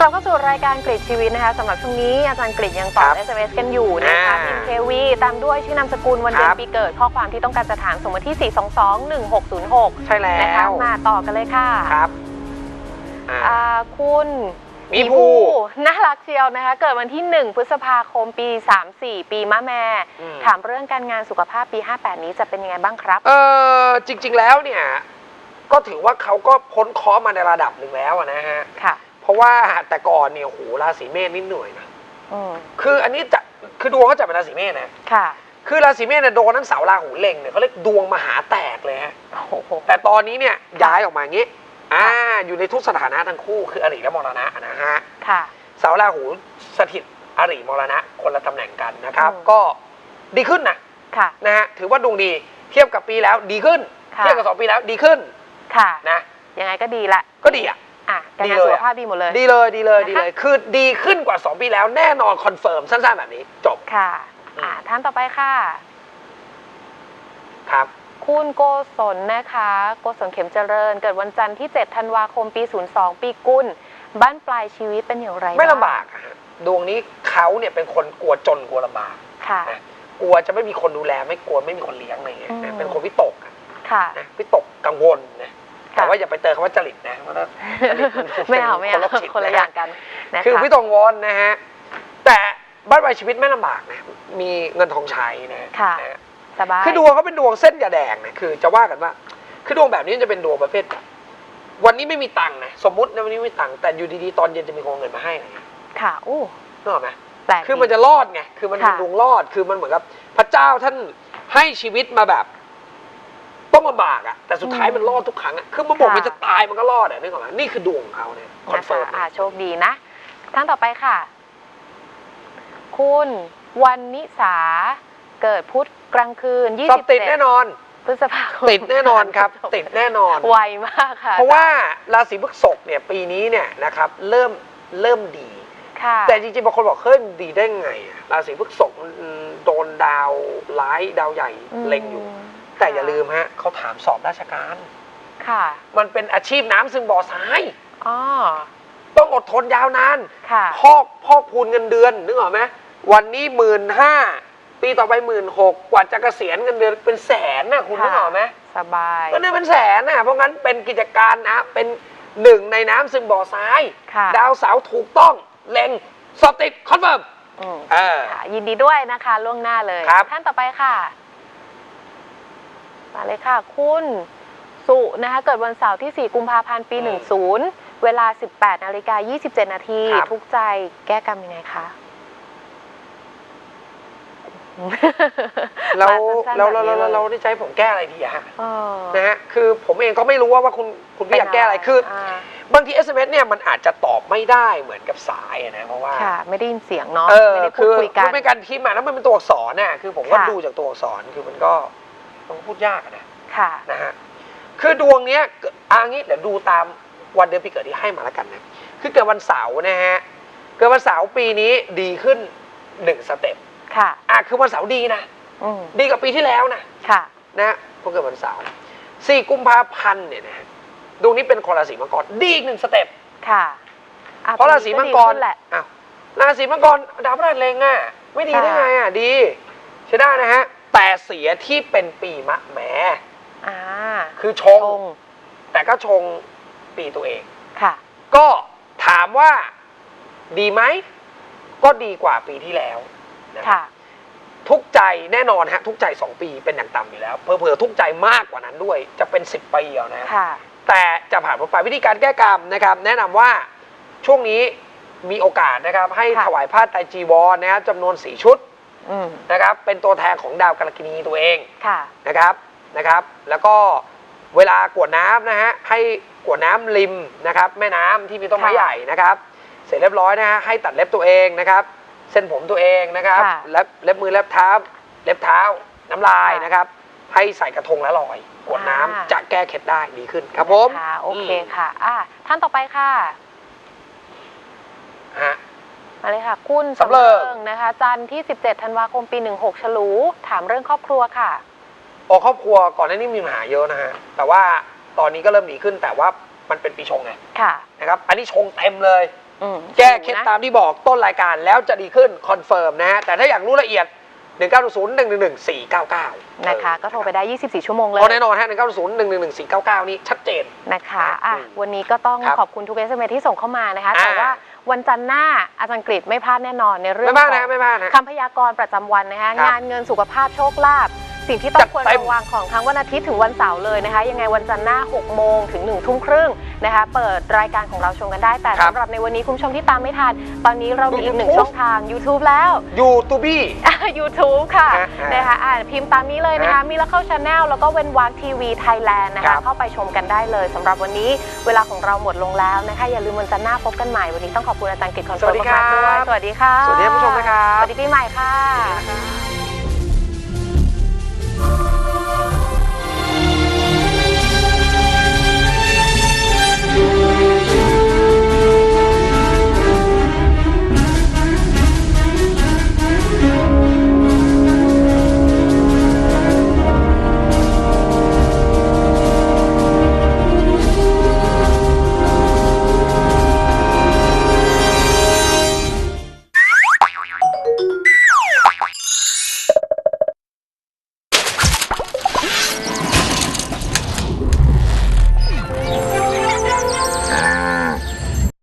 การกริดชีวิตนะคะสำหรับช่วงนี้อาจารย์กริดยังตอบครับ SMS กันอยู่นะคะอ่าพิมพ์เควีตามด้วยชื่อนามสกุลวันเดือครันบปีเกิด ข้อความที่ต้องการจะถามส่งมาที่ 422-1606 ใช่แล้นะคะวมาต่อกันเลยค่ะครับอ่าอ่าคุณมีภูน่ารักเชียวนะคะ เกิดวันที่ 1 พฤษภาคมปี 34 ปีมะแม่อืมถามเรื่องการงานสุขภาพปี 58 นี้จะเป็นยังไงบ้างครับ เออจริง ๆ แล้วเนี่ย ก็ถือว่าเขาก็พ้นเคราะห์มาในระดับหนึ่งแล้วอะนะฮะค่ะ เพราะว่าแต่ก่อนเนี่ยโอ้โหราศีเมษนี่เหนื่อยนะอืมคืออันนี้จะคือดวงเขาจะเป็นราศีเมษนะ ค่ะ คือราศีเมษเนี่ยโดนทั้งเสาราหูเล็งเนี่ยเขาเรียกดวงมหาแตกเลยฮะ โอ้โห แต่ตอนนี้เนี่ยย้ายออกมาอย่างนี้ อ่า อยู่ในทุกสถานะทั้งคู่คืออริและมรณะนะฮะ ค่ะ เสาราหูสถิตอริมรณะคนละตำแหน่งกันนะครับ อืม ก็ดีขึ้นนะค่ะ นะฮะ ถือว่าดวงดีเทียบกับปีแล้วดีขึ้น ค่ะ เทียบกับสองปีแล้วดีขึ้นค่ะ นะ ยังไงก็ดีละ ก็ดีอะ อะการดีงานเลยสุขอะภาพดีหมดเลย ดีเลยดีเลยดีเลยนะคะคือดีขึ้นกว่า 2 ปีแล้วแน่นอนคอนเฟิร์มสั้นๆแบบนี้ จบ ค่ะอืมอ่าท่านต่อไปค่ะ ครับ คุณโกศลนะคะ โกศลเข็มเจริญ เกิดวันจันทร์ที่ 7 ธันวาคมปี 02 ปีกุลบ้านปลายชีวิตเป็นอย่างไรไม่ลำงบากอะฮะดวงนี้เขาเนี่ยเป็นคนกลัวจนกลัวลำบากค่ะนะกลัวจะไม่มีคนดูแลไม่กลัวไม่มีคนเลี้ยงอะไรเงี้ยอืนะมเป็นคนวิตกอะค่ะนะวิตกกังวลนะค่ะ แต่ว่าอย่าไปเติมคำว่าจริตนะเพราะว่าจริตมันไม่เอาไม่เอาคนละจิตคนละนะอย่างกันนะคะคือวิตกกังวลนะฮะแต่บ้านปลายชีวิตไม่ลำบากนะมีเงินทองใช้นะค่ะนะฮะสบายคือดวงเขาเป็นดวงเส้นยาแดงนะคือจะว่ากันว่า คือดวงแบบนี้จะเป็นดวงประเภทแบบวันนี้ไม่มีตังค์นะสมมตินะวันนี้ไม่มีตังค์แต่อยู่ดีๆตอนเย็นจะมีคนเอาเงินมาให้นะค่ะโอ้นึกออกไหม แปลกคือมันดี จะรอดไง คือมันเป็นค่ะ ดวงรอด คือมันเหมือนกับพระเจ้าท่านให้ชีวิตมาแบบ ต้องลำบากอะแต่สุดท้ายมันรอดทุกครั้งอะคือมันบอกมันจะตายมันก็รอดอะนึกออกไหมนี่คือดวงของเขาเนี่ยคอนนะเฟิคะร์มอ่าโชคดีนะท่านต่อไปค่ะ คุณวันนิสาเกิดพุธกลางคืนสอบติดแน่นอน27พฤษภาคมติดแน่นอนครับ ติดแน่นอนไวมากค่ะ เพราะว่าราศีพฤษภเนี่ยปีนี้เนี่ยนะครับเริ่มเริ่มดีค่ะแต่จริงๆบางคนบอกเฮ้ยมันดีได้ไงอะราศีพฤษภมันโดนดาวร้ายดาวใหญ่เล็งอยู่ม แต่อย่าลืมฮะเขาถามสอบราชการ ค่ะ มันเป็นอาชีพน้ำซึมบ่อทราย อ๋อ ต้องอดทนยาวนานค่ะ พอกพอกพูนเงินเดือนนึกออกไหมวันนี้หมื่นห้าปีต่อไปหมื่นหกกว่าจะเกษียณเงินเดือนเป็นแสนนะคุณค่ะ นึกออกไหมสบาย ก็เนี่ยเป็นแสนนะเพราะงั้นเป็นกิจการนะเป็นหนึ่งในน้ำซึมบ่อทราย ค่ะ ดาวเสาร์ถูกต้องเล็งสอบติดคอนเฟิร์มอืมเออ ค่ะยินดีด้วยนะคะล่วงหน้าเลย ครับ ท่านต่อไปค่ะ มาเลยค่ะ คุณสุนะคะเกิดวันเสาร์ที่ 4 กุมภาพันธ์ปี 10 เวลา 18นาฬิกา27 นาที ครับ ทุกข์ใจแก้กรรมยังไงคะแล้วมาสั้นๆแล้วแบบแล้วนี้แล้วเลยเราได้ใช้ผมแก้อะไรดีอะฮะเออนะฮะคือผมเองก็ไม่รู้ว่าว่าคุณคุณพี่อยากแก้อะไรคือาบางที SMS เนี่ยมันอาจจะตอบไม่ได้เหมือนกับสายอะนะเพราะว่า ค่ะ ไม่ได้ยินเสียงเนาะเออไม่ได้พูคืดอคุยกัน มันเป็นการพิมพ์มาแล้วมันเป็นตัวอักษรน่ะคือผมก็ค่ะ ดูจากตัวอักษรคือมันก็ ต้องพูดยากอะนะค่ะ นะฮะคือดวงเนี้ยเกิดอ่างี้เดี๋ยวดูตามวันเดือนปีเกิดที่ให้มาแล้วกันนะคือเกิดวันเสาร์นะฮะเกิดวันเสาร์ปีนี้ดีขึ้นหนึ่งสเต็ปค่ะ อะคือวันเสาร์ดีนะอืมดีกว่าปีที่แล้วนะค่ะ นะคนเกิดวันเสาร์สี่กุมภาพันธ์เนี่ยนะฮะดวงนี้เป็นคนราศีมังกรดีอีกหนึ่งสเต็ป ค่ะอ่เพราะราศีมังกรดีขึ้นแหละ อ้าวราศีมังกรดาวพฤหัสเลงอะ ไม่ดีได้ค่ะไงอะ ดี ใช่ได้นะฮะ แต่เสียที่เป็นปีมะแหมอ่าคือชชงงแต่ก็ชงปีตัวเอง ค่ะ ก็ถามว่าดีไหม ก็ดีกว่าปีที่แล้วนะค่ะ ทุกข์ใจแน่นอนฮะทุกข์ใจ 2 ปีเป็นอย่างต่ำอยู่แล้วเผลอๆทุกข์ใจมากกว่านั้นด้วย จะเป็น 10 ปีแล้วนะค่ะ แต่จะผ่านพ้นไปวิธีการแก้กรรมนะครับ แนะนำว่าช่วงนี้มีโอกาสนะครับ ให้ค่ะ ถวายผ้าไตรจีวรนะครับจำนวนสีชุด อืม นะครับ เป็นตัวแทนของดาวกรกินีตัวเองค่ะ นะครับ นะครับ แล้วก็เวลากรวดน้ำนะฮะ ให้กรวดน้ำริมนะครับ แม่น้ำที่มีต้นไม้ค่ะใหญ่นะครับ เสร็จเรียบร้อยนะฮะ ให้ตัดเล็บตัวเองนะครับ เส้นผมตัวเองนะครับ ค่ะเล็บเล็บมือเล็บเท้า เล็บเท้า น้ำลายค่ะนะครับ ให้ใส่กระทงแล้วลอยกรวดน้ำอ่า จะแก้เคล็ดได้ดีขึ้นครับผม ค่ะโอเคมค่ะ อ่าท่านต่อไปค่ะ ฮะ มาเลยค่ะ คุณสำเริงนะคะ จันทร์ที่ 17ธันวาคมปี 16 ฉลู ถามเรื่องครอบครัวค่ะออกครอบครัวก่อนหน้านี้มีปัญหาเยอะนะฮะ แต่ว่าตอนนี้ก็เริ่มดีขึ้นแต่ว่ามันเป็นปีชงไงค่ะนะครับ อันนี้ชงเต็มเลยอืมแก้เคล็ดนะตามที่บอกต้นรายการแล้วจะดีขึ้นคอนเฟิร์มนะฮะ แต่ถ้าอยากรู้ละเอียด 1 9 0 1 1 1 4 9 9 นะคะ ก็โทรไปได้ 24 ชั่วโมงเลยเพราะแน่นอนฮะ 1 9 0 1 1 1 4 9 9 นี่ชัดเจนนะคะอะอืมวันนี้ก็ต้องครับขอบคุณทุกเอสเอ็มที่ส่งเข้ามานะคะอ่าแต่ว่า วันจันทร์หน้าอาจารย์กฤษไม่พลาดแน่นอนในเรื่องไม่บ้าขนะองไม่บ้านะ คำพยากรณ์ประจำวันนะคะครับงานเงินสุขภาพโชคลาภสิ่งที่ต้อจังดควรเต็ม ระวังของทั้งวันอาทิตย์ถึงวันเสาร์เลยนะคะ ยังไงวันจันทร์หน้า 6 โมงถึง 1 ทุ่มครึ่ง นะคะ เปิดรายการของเราชมกันได้ แต่ครับสำหรับในวันนี้คุณผู้ชมที่ตามไม่ทัน ตอนนี้เรามีอีกหนึ่ง YouTube ช่องทาง YouTube แล้ว ยูทูบี้ YouTube ค่ะฮะฮะนะคะอ่าพิมพ์ตามนี้เลยนะคะ มีแล้วเข้าชาแนลแล้วก็เว้นวักทีวีไทยแลนด์นะครัคะ บ เข้าไปชมกันได้เลยสำหรับวันนี้เวลาของเราหมดลงแล้วนะคะ อย่าลืมวันจันทร์หน้าพบกันใหม่ วันนี้ต้องขอบคุณอาจารย์กิตคอนเฟิร์มมากๆด้วยสวัสดีค่ะสวัสดีท่านผู้ชมนะครับ สวัสดีปีใหม่ค่ะนะครับ